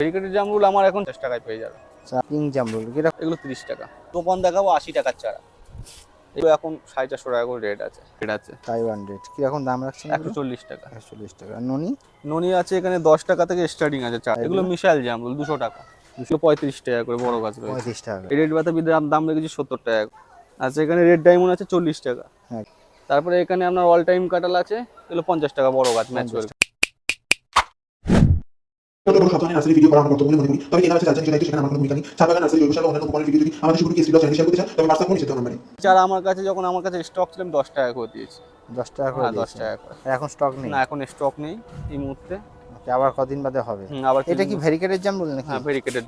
ব্যারিকেটের জামরুল আমার এখন দশ টাকায় পেয়ে যাবে। পিঙ্ক জামরুল কীরকম এগুলো তিরিশ টাকা। দোকান দেখাবো আশি টাকার চারা। এগুলো এখন সাড়ে চারশো টাকা করে রেট আছে। রেট আছে। তাইওয়ান রেট কীরকম দাম রাখছেন একশো চল্লিশ টাকা। একশো চল্লিশ টাকা। আর ননি? ননি আছে এখানে দশ টাকা থেকে স্টার্টিং আছে চারা। এগুলো মিশাইল জামরুল দুশো টাকা। দুশো পঁয়ত্রিশ টাকা করে বড় গাছ পঁয়ত্রিশ টাকা রেড বাতাবি দাম দাম রেখেছি সত্তর টাকা আচ্ছা এখানে রেড ডায়মন্ড আছে চল্লিশ টাকা। হ্যাঁ। তারপরে এখানে আপনার অল টাইম কাটাল আছে এগুলো পঞ্চাশ টাকা বড় গাছ ম্যাচুয়াল ছোট বড় সব ধরনের নার্সারি ভিডিও করা আমার কর্তব্য মনে করি। তবে কেনা আছে চাচ্ছেন সেটা সেখানে আমার কোনো ভূমিকা নেই চা বাগান নার্সারি জৈব সার অন্যান্য উপকরণের ভিডিও যদি আমাদের শুরু কেসি চ্যানেল শেয়ার করতে চান তবে হোয়াটসঅ্যাপ ফোন নিচে নাম্বারে চারা আমার কাছে যখন আমার কাছে স্টক ছিল আমি দশ টাকা করে দিয়েছি। দশ টাকা করে হ্যাঁ দশ টাকা করে। এখন স্টক নেই? না এখন স্টক নেই এই মুহূর্তে। আবার কদিন বাদে হবে? আবার এটা কি ভেরিকেটের জামরুল নাকি? হ্যাঁ ভেরিকেটেড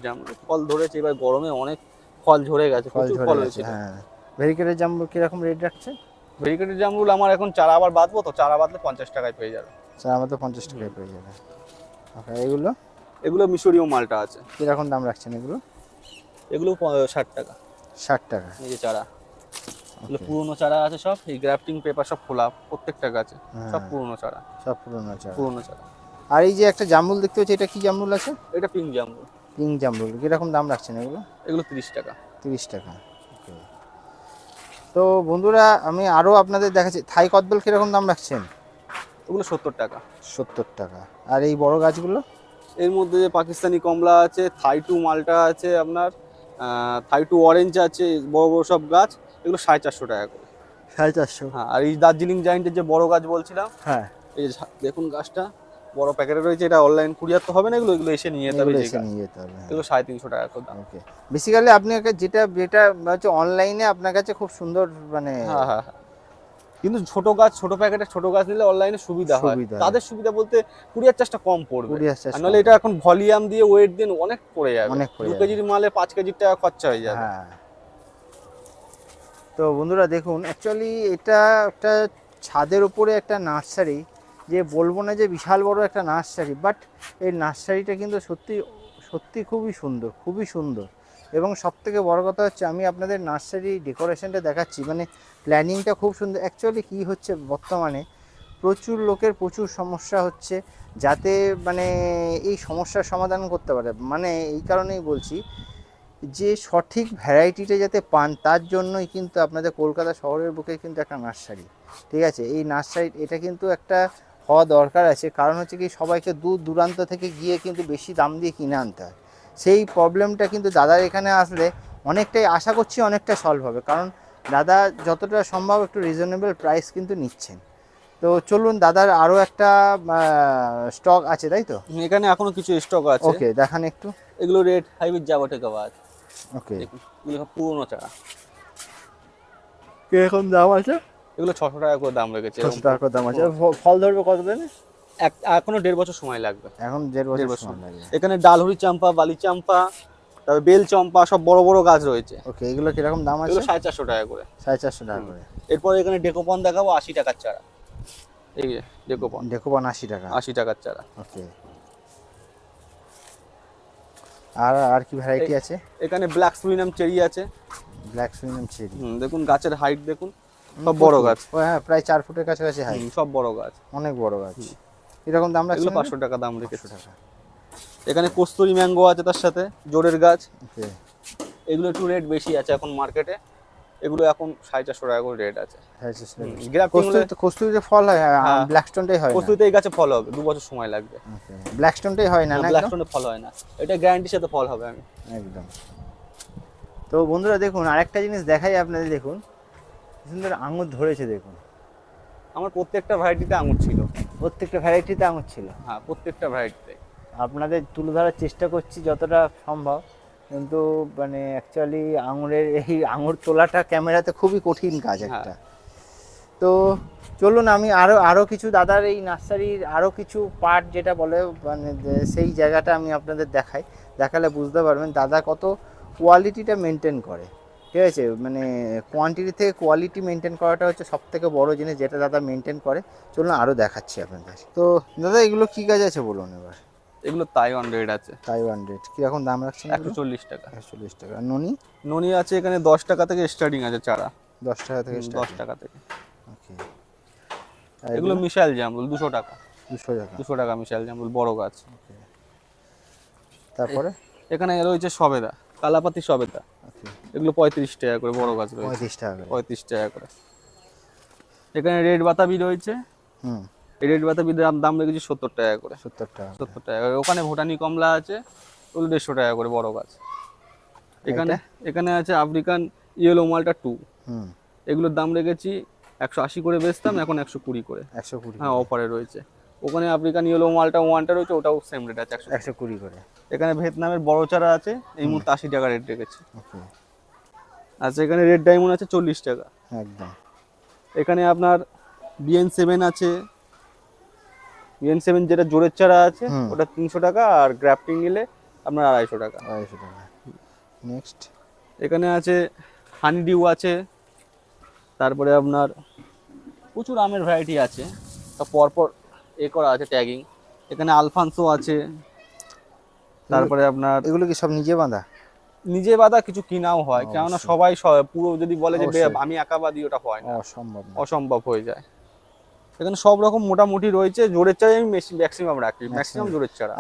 ফল ধরেছে এবার গরমে অনেক ফল ঝরে গেছে ফল হয়েছে। হ্যাঁ। ভেরিকেটের জামরুল কীরকম রেট রাখছে? ভেরিকেটেড জামরুল আমার এখন চারা আবার বাঁধবো তো চারা বাঁধলে পঞ্চাশ টাকায় পেয়ে যাবে। স্যার আমার তো পঞ্চাশ টাকায় পেয়ে যাবে। ওকে এগুলো? এগুলো মিশরীয় মালটা আছে। কীরকম দাম রাখছেন এগুলো? এগুলো ষাট টাকা। ষাট টাকা। এই যে চারা। এগুলো. পুরোনো চারা আছে সব এই গ্রাফটিং পেপার সব খোলা প্রত্যেকটা গাছে। সব পুরনো চারা। সব পুরনো চাল পুরোনো চারা। আর এই যে একটা জামরুল দেখতে পাচ্ছি এটা কি জামরুল আছে? এটা পিঙ্ক জামরুল। পিঙ্ক জামরুল। কীরকম দাম রাখছেন এগুলো? এগুলো তিরিশ টাকা। তিরিশ টাকা। তো বন্ধুরা আমি আরও আপনাদের দেখাচ্ছি। থাই কদবেল কীরকম দাম রাখছেন? ওগুলো সত্তর টাকা। সত্তর টাকা। আর এই বড় গাছগুলো? এর মধ্যে যে পাকিস্তানি কমলা আছে থাই টু মালটা আছে আপনার থাই টু অরেঞ্জ আছে বড় বড় সব গাছ এগুলো সাড়ে চারশো টাকা করে। সাড়ে চারশো। হ্যাঁ আর এই দার্জিলিং জাইন্টের যে বড় গাছ বলছিলাম হ্যাঁ। এই দেখুন গাছটা বড় প্যাকেটে রয়েছে এটা অনলাইন কুরিয়ার তো হবে না এগুলো এগুলো এসে নিয়ে যেতে হবে এসে নিয়ে যেতে হবে হ্যাঁ। এগুলো সাড়ে তিনশো টাকা করে দাম। ওকে বেসিক্যালি আপনি যেটা যেটা হচ্ছে অনলাইনে আপনার কাছে খুব সুন্দর মানে হ্যাঁ হ্যাঁ হ্যাঁ। কিন্তু ছোট গাছ ছোট প্যাকেটে ছোট গাছ নিলে অনলাইনে সুবিধা হয়। তাদের সুবিধা বলতে কুরিয়ার চার্জটা কম পড়বে। নাহলে এটা এখন ভলিউম দিয়ে ওয়েট দিন অনেক পড়ে যাবে। দু কেজির মালে পাঁচ কেজির টাকা খরচা হয়ে যাবে। হ্যাঁ। তো বন্ধুরা দেখুন অ্যাকচুয়ালি এটা একটা ছাদের উপরে একটা নার্সারি যে বলব না যে বিশাল বড় একটা নার্সারি বাট এই নার্সারিটা কিন্তু সত্যি সত্যি খুবই সুন্দর খুবই সুন্দর। এবং সব থেকে বড় কথা হচ্ছে আমি আপনাদের নার্সারি ডেকোরেশনটা দেখাচ্ছি। মানে প্ল্যানিংটা খুব সুন্দর। অ্যাকচুয়ালি কী হচ্ছে বর্তমানে প্রচুর লোকের প্রচুর সমস্যা হচ্ছে যাতে মানে এই সমস্যার সমাধান করতে পারে। মানে এই কারণেই বলছি যে সঠিক ভ্যারাইটিটা যাতে পান তার জন্যই কিন্তু আপনাদের কলকাতা শহরের বুকে কিন্তু একটা নার্সারি। ঠিক আছে? এই নার্সারি, এটা কিন্তু একটা হওয়া দরকার আছে। কারণ হচ্ছে কি সবাইকে দূর দূরান্ত থেকে গিয়ে কিন্তু বেশি দাম দিয়ে কিনে আনতে হয়। সেই প্রবলেমটা কিন্তু দাদার এখানে আসলে অনেকটাই আশা করছি অনেকটা সলভ হবে। কারণ দাদা যতটা সম্ভব একটু রিজনেবল প্রাইস কিন্তু নিচ্ছেন। তো চলুন দাদার আরও একটা স্টক আছে তাই তো? এখানে এখনও কিছু স্টক আছে। ওকে দেখান একটু। এগুলো রেড হাইব্রিড জাবাটে গাছ ওকে এগুলো পুরোনো চারা। কীরকম দাম আছে? এগুলো ছশো টাকা করে দাম রেখেছে। ছশো টাকা করে দাম আছে। ফল ধরবে কত দিনে? এখনও দেড় বছর সময় লাগবে। এখন দেড় বছর এখানে ডালহরি চাম্পা বালি চাম্পা তারপরে বেল চম্পা সব বড় বড় গাছ রয়েছে। ওকে এগুলো কীরকম দাম আছে? এগুলো সাড়ে চারশো টাকা করে। সাড়ে চারশো টাকা করে। এরপর এখানে ডেকোপন দেখাবো আশি টাকার চারা। এই যে ডেকোপন। ডেকোপন আশি টাকা। আশি টাকার চারা। ওকে। আর আর কি ভ্যারাইটি আছে? এখানে ব্ল্যাক সুইনাম চেরি আছে। Black Surinam cherry. হুম, দেখুন গাছের হাইট দেখুন। সব বড় গাছ। হ্যাঁ প্রায় চার ফুটের কাছাকাছি হাই হুম, সব বড় গাছ। অনেক বড় গাছ। এরকম দাম রাখছে এগুলো পাঁচশো টাকা দাম রেখেছে। টাকা। এখানে কস্তুরি ম্যাঙ্গো আছে তার সাথে জোরের গাছ। এগুলো একটু রেট বেশি আছে এখন মার্কেটে এগুলো এখন সাড়ে চারশো টাকা করে রেট আছে। কস্তুরিতে ফল হয় হ্যাঁ। ব্ল্যাক স্টোনটাই হয় কস্তুরিতে এই গাছে ফল হবে দু বছর সময় লাগবে। ব্ল্যাক স্টোনটাই হয় না না ব্ল্যাক ফল হয় না। এটা গ্যারান্টির সাথে ফল হবে আমি। একদম। তো বন্ধুরা দেখুন আরেকটা জিনিস দেখাই আপনাদের দেখুন। সুন্দর আঙুর ধরেছে দেখুন। আমার প্রত্যেকটা ভ্যারাইটিতে আঙুর ছিল। প্রত্যেকটা ভ্যারাইটিতে আঙুর ছিল? হ্যাঁ প্রত্যেকটা ভ্যারাইটিতে আপনাদের তুলে ধরার চেষ্টা করছি যতটা সম্ভব কিন্তু মানে অ্যাকচুয়ালি আঙুরের এই আঙুর তোলাটা ক্যামেরাতে খুবই কঠিন কাজ হ্যাঁ। একটা। তো চলুন আমি আরও আরও কিছু দাদার এই নার্সারির আরও কিছু পার্ট যেটা বলে মানে সেই জায়গাটা আমি আপনাদের দেখাই। দেখালে বুঝতে পারবেন দাদা কত কোয়ালিটিটা মেনটেন করে। ঠিক আছে মানে কোয়ান্টিটি থেকে কোয়ালিটি মেনটেন করাটা হচ্ছে সব থেকে বড় জিনিস যেটা দাদা মেনটেন করে। চলুন আরও দেখাচ্ছি আপনাদের তো দাদা এগুলো কী কাজ আছে বলুন এবার? এগুলো তাইওয়ান রেড আছে। তাইওয়ান রেট কীরকম দাম রাখছেন একশো চল্লিশ টাকা। একশো চল্লিশ টাকা। ননি? ননি আছে এখানে দশ টাকা থেকে স্টার্টিং আছে চারা। দশ টাকা থেকে দশ টাকা থেকে। ওকে এগুলো মিশাইল জামরুল দুশো টাকা। দুশো টাকা। দুশো টাকা মিশাইল জামরুল বড় গাছ। তারপরে? এখানে রয়েছে সবেদা কালাপাতি সবেদা। এগুলো পঁয়ত্রিশ টাকা করে বড় গাছ রয়েছে। পঁয়ত্রিশ টাকা করে। পঁয়ত্রিশ টাকা করে। এখানে রেড বাতাবি রয়েছে। হুম। রেড বাতাবির দাম দাম রেখেছি সত্তর টাকা করে। সত্তর টাকা। সত্তর টাকা করে। ওখানে ভুটানি কমলা আছে ওগুলো দেড়শো টাকা করে বড় গাছ। এখানে এখানে আছে আফ্রিকান ইয়েলো মালটা টু। হুম। এগুলোর দাম রেখেছি একশো আশি করে বেচতাম এখন একশো কুড়ি করে। একশো কুড়ি হ্যাঁ অফারে রয়েছে। ওখানে আফ্রিকান ইয়েলো মালটা ওয়ানটা রয়েছে ওটাও সেম রেট আছে একশো কুড়ি। করে। এখানে ভিয়েতনামের বড় চারা আছে এই মুহূর্তে আশি টাকা রেট রেখেছে। আচ্ছা এখানে রেড ডায়মন্ড আছে চল্লিশ টাকা। একদম। এখানে আপনার বিএন সেভেন আছে। বিএন সেভেন যেটা জোরের চারা আছে ওটা তিনশো টাকা আর গ্রাফটিং নিলে আপনার আড়াইশো টাকা। আড়াইশো টাকা। নেক্সট এখানে আছে হানি ডিউ আছে তারপরে আপনার প্রচুর আমের ভ্যারাইটি আছে। সব পরপর এ করা আছে ট্যাগিং এখানে আলফানসো আছে। তারপরে আপনার এগুলো কি সব নিজে বাঁধা? নিজে বাঁধা কিছু কিনাও হয় কেননা সবাই পুরো যদি বলে যে আমি একা বাদি ওটা হয় না। অসম্ভব অসম্ভব হয়ে যায়। এখানে সব রকম মোটামুটি রয়েছে। জোরের চারাই আমি ম্যাক্সিমাম রাখি। ম্যাক্সিমাম জোরের চারা।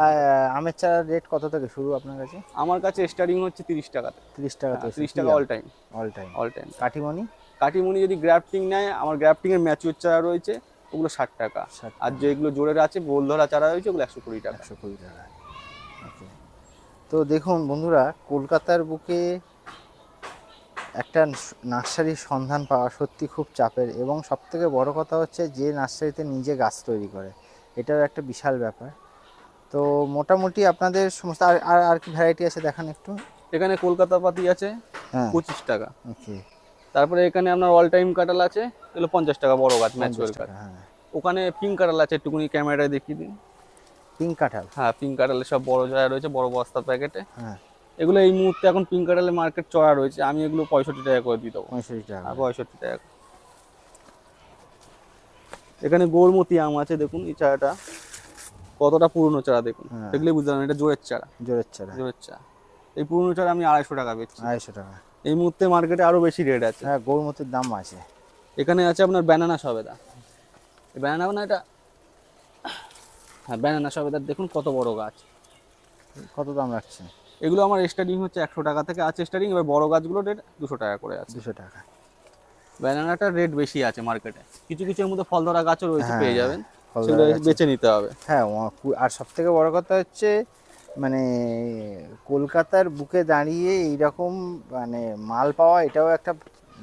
আমের চারার রেট কত থেকে শুরু আপনার কাছে? আমার কাছে স্টার্টিং হচ্ছে তিরিশ টাকা তিরিশ টাকা থেকে তিরিশ টাকা all time all time all time কাঠিমণি? কাটিমুনি যদি গ্রাফটিং নেয় আমার গ্রাফটিং এর ম্যাচিওর চারা রয়েছে। ওগুলো ষাট টাকা। আর যেগুলো জোরের আছে বোল ধরা চারা রয়েছে ওগুলো একশো কুড়ি টাকা। একশো কুড়ি টাকা। তো দেখুন বন্ধুরা কলকাতার বুকে একটা নার্সারির সন্ধান পাওয়া সত্যি খুব চাপের এবং সবথেকে বড় কথা হচ্ছে যে নার্সারিতে নিজে গাছ তৈরি করে। এটাও একটা বিশাল ব্যাপার। তো মোটামুটি আপনাদের সমস্ত আর আর আর কি ভ্যারাইটি আছে দেখান একটু? এখানে কলকাতা পাতি আছে হ্যাঁ। পঁচিশ টাকা। ওকে। তারপরে এখানে আপনার অল টাইম কাটাল আছে এগুলো পঞ্চাশ টাকা বড় গাছ ম্যাচিওর গাছ। হ্যাঁ। ওখানে পিঙ্ক কাটাল আছে একটুকুনি ক্যামেরায় দেখিয়ে দিন। পিঙ্ক কাঁঠাল হ্যাঁ পিঙ্ক কাটালের সব বড় জায়গা রয়েছে বড় বস্তা প্যাকেটে হ্যাঁ। এগুলো এই মুহূর্তে এখন পিঙ্ক কাটালের মার্কেট চড়া রয়েছে আমি এগুলো পঁয়ষট্টি টাকা করে দিয়ে দেবো। পঁয়ষট্টি টাকা হ্যাঁ, পঁয়ষট্টি টাকা এখানে গোলমতি আম আছে দেখুন এই চারাটা। কতটা পুরনো চারা দেখুন। হ্যাঁ। দেখলে বুঝতে পারবেন এটা জোরের চারা। জোরের চারা। জোরের চারা। এই পুরনো চারা আমি আড়াইশো টাকা বেচছি। আড়াইশো টাকা। এই মুহূর্তে মার্কেটে আরও বেশি রেট আছে। হ্যাঁ গৌরমতির দাম আছে। এখানে আছে আপনার ব্যানানা সবেদা। ব্যানানা না এটা হ্যাঁ ব্যানানা সবেদার দেখুন কত বড় গাছ। কত দাম রাখছেন? এগুলো আমার স্টার্টিং হচ্ছে একশো টাকা থেকে আছে স্টার্টিং এবার বড় গাছগুলো রেট দুশো টাকা করে আছে। দুশো টাকা। ব্যানানাটার রেট বেশি আছে মার্কেটে কিছু কিছুর মধ্যে ফল ধরা গাছও রয়েছে পেয়ে হ্যাঁ, যাবেন সেগুলো বেছে নিতে হবে। হ্যাঁ আর সব থেকে বড় কথা হচ্ছে মানে কলকাতার বুকে দাঁড়িয়ে এইরকম মানে মাল পাওয়া এটাও একটা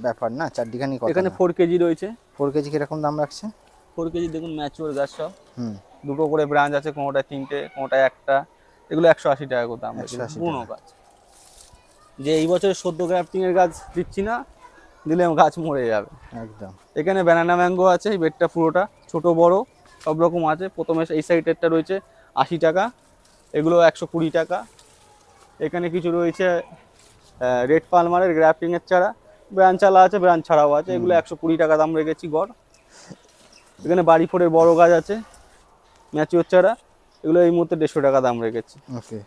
ব্যাপার না? চারটিখানি এখানে ফোর কেজি রয়েছে। ফোর কেজি কীরকম দাম রাখছে? ফোর কেজি দেখুন ম্যাচুয়ার গাছ সব। হুম। দুটো করে ব্রাঞ্চ আছে কোনোটায় তিনটে কোনোটায় একটা। এগুলো একশো আশি টাকা করে দাম। 180 পুরনো গাছ। যে এই বছর সদ্য গ্রাফটিং এর গাছ দিচ্ছি না দিলে গাছ মরে যাবে। একদম। এখানে ব্যানানা ম্যাঙ্গো আছে এই বেডটা পুরোটা ছোট বড় সব রকম আছে। প্রথমে এই সাইডেরটা রয়েছে আশি টাকা। এগুলো একশো কুড়ি টাকা। এখানে কিছু রয়েছে রেড পালমারের গ্রাফটিংয়ের চারা। ব্রাঞ্চ চালা আছে ব্রাঞ্চ ছাড়াও আছে। এগুলো একশো কুড়ি টাকা দাম রেখেছি গড়। এখানে বাড়ি ফোরের বড় গাছ আছে ম্যাচিওর চারা। এগুলো এই মুহূর্তে দেড়শো টাকা দাম রেখেছি। ওকে।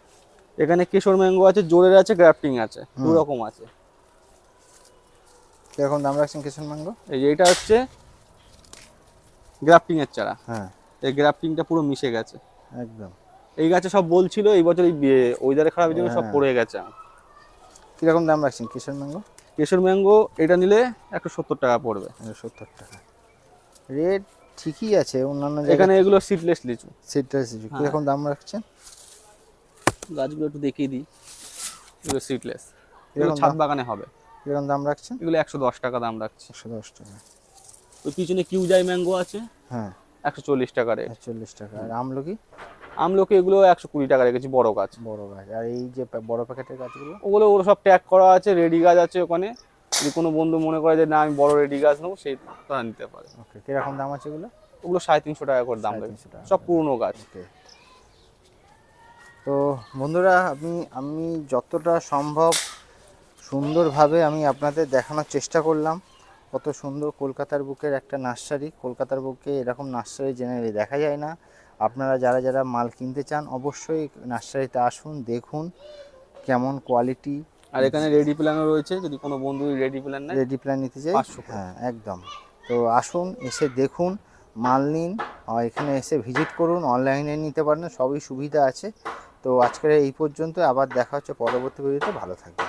এখানে কেশর ম্যাঙ্গো আছে জোরের আছে গ্রাফটিং আছে দু রকম আছে। কীরকম দাম রাখছেন কিষণ ম্যাঙ্গো? এই যে এটা হচ্ছে গ্রাফটিংয়ের চারা। হ্যাঁ। এই গ্রাফটিংটা পুরো মিশে গেছে। একদম। এই গাছে সব বলছিল এই বছর এই ওয়েদারে খারাপের জন্য সব হ্যাঁ। পড়ে গেছে। কীরকম দাম রাখছেন? কিষণ ম্যাঙ্গো? কেশর ম্যাঙ্গো এটা নিলে একশো সত্তর টাকা পড়বে। সত্তর টাকা। রেট ঠিকই আছে অন্যান্য এখানে এগুলো সিডলেস লিচু। সেটা কীরকম দাম রাখছেন? গাছগুলো একটু দেখিয়ে দিই। এগুলো সিডলেস এগুলো ছাদ বাগানে হবে। কীরকম দাম রাখছেন? এগুলো একশো দশ টাকা দাম রাখছে। একশো দশ টাকা। ওই পিছনে কিউজাই ম্যাঙ্গো আছে। হ্যাঁ। একশো চল্লিশ টাকা রেট চল্লিশ টাকা। আর আমলকি? আমলকি এগুলো একশো কুড়ি টাকা রেখেছি বড় গাছ। বড় গাছ। আর এই যে বড় প্যাকেটের গাছগুলো? ওগুলো ওগুলো সব ট্যাগ করা আছে রেডি গাছ আছে ওখানে। যদি কোনো বন্ধু মনে করে যে না আমি বড় রেডি গাছ নেব সেই তারা নিতে পারে। ওকে কীরকম দাম আছে এগুলো? ওগুলো সাড়ে তিনশো টাকা করে দাম টাকা। সব পুরনো গাছ। তো বন্ধুরা আমি আমি যতটা সম্ভব সুন্দরভাবে আমি আপনাদের দেখানোর চেষ্টা করলাম। কত সুন্দর কলকাতার বুকের একটা নার্সারি। কলকাতার বুকে এরকম নার্সারি জেনারেলি দেখা যায় না। আপনারা যারা যারা মাল কিনতে চান অবশ্যই নার্সারিতে আসুন দেখুন কেমন কোয়ালিটি আর এখানে রেডি প্ল্যানও রয়েছে যদি কোনো বন্ধু রেডি প্ল্যান নেয় রেডি প্ল্যান নিতে চাই হ্যাঁ একদম। তো আসুন এসে দেখুন মাল নিন এখানে এসে ভিজিট করুন অনলাইনে নিতে পারেন সবই সুবিধা আছে। তো আজকের এই পর্যন্ত আবার দেখা হচ্ছে পরবর্তী ভিডিওতে ভালো থাকবে